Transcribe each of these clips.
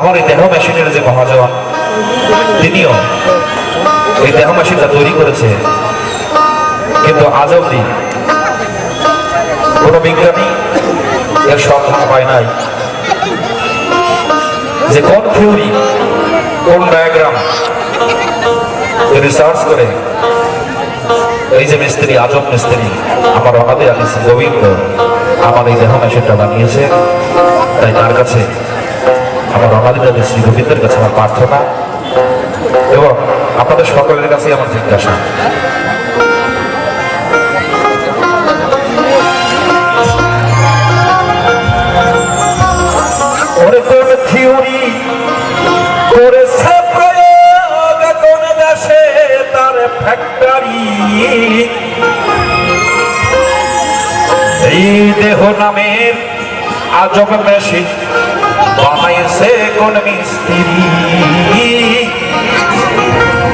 আমার এই দেহ মেশিনের যে মহাজন তিনিও এই দেহ মেশিনটা তৈরি করেছে। কিন্তু আজ অব্দি কোন বিজ্ঞানী এর সন্ধান পায় নাই যে কোন থিওরি, কোন ডায়াগ্রাম রিসার্চ করে এই যে মিস্ত্রি, আজব মিস্ত্রি, আমার অনাদে আলী গোবিন্দ, আমার এই দেহ মেশিনটা বানিয়েছে, তাই তার কাছে অনাদিত শ্রী গোবিন্দের কাছে আমার প্রার্থনা এবং আপনাদের সকলের কাছে আমার জিজ্ঞাসা। এই দেহ নামের আজব মেশিন বানাইছে কোন মিস্ত্রি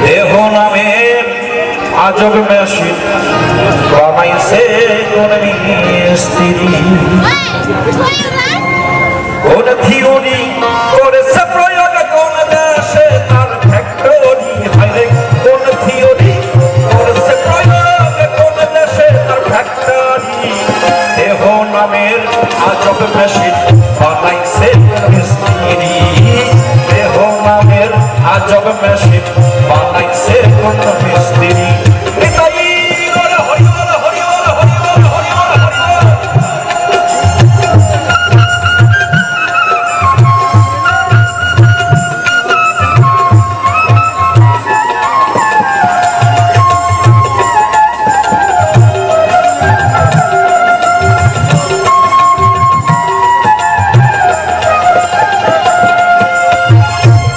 দেহ নামে আজব মেশিন বানাইছে কোন মিস্ত্রি কোন থিওরি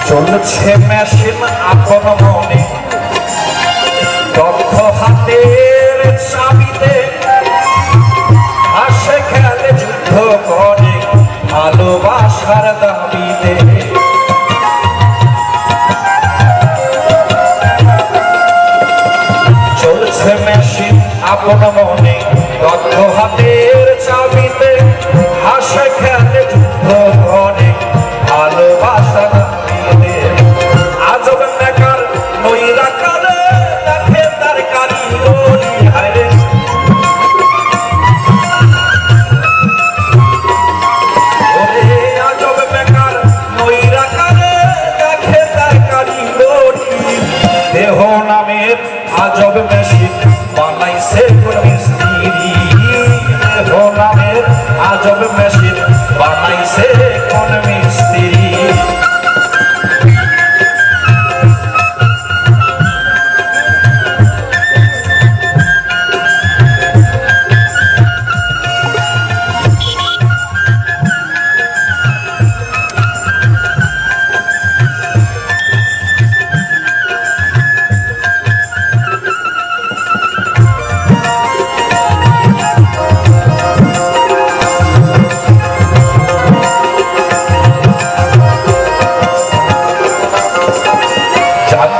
চলছে মেশিন আপন মনে। ভালোবাসার দাবিতে নামের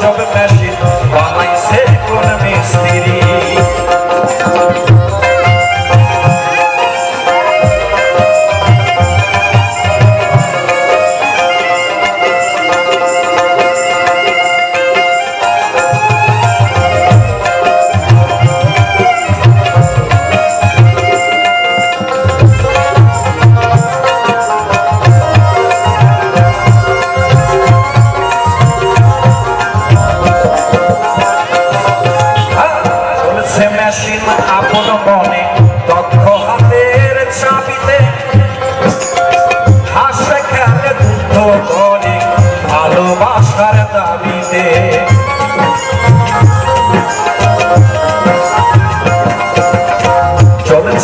নামের আজব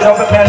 মিস্ত্রি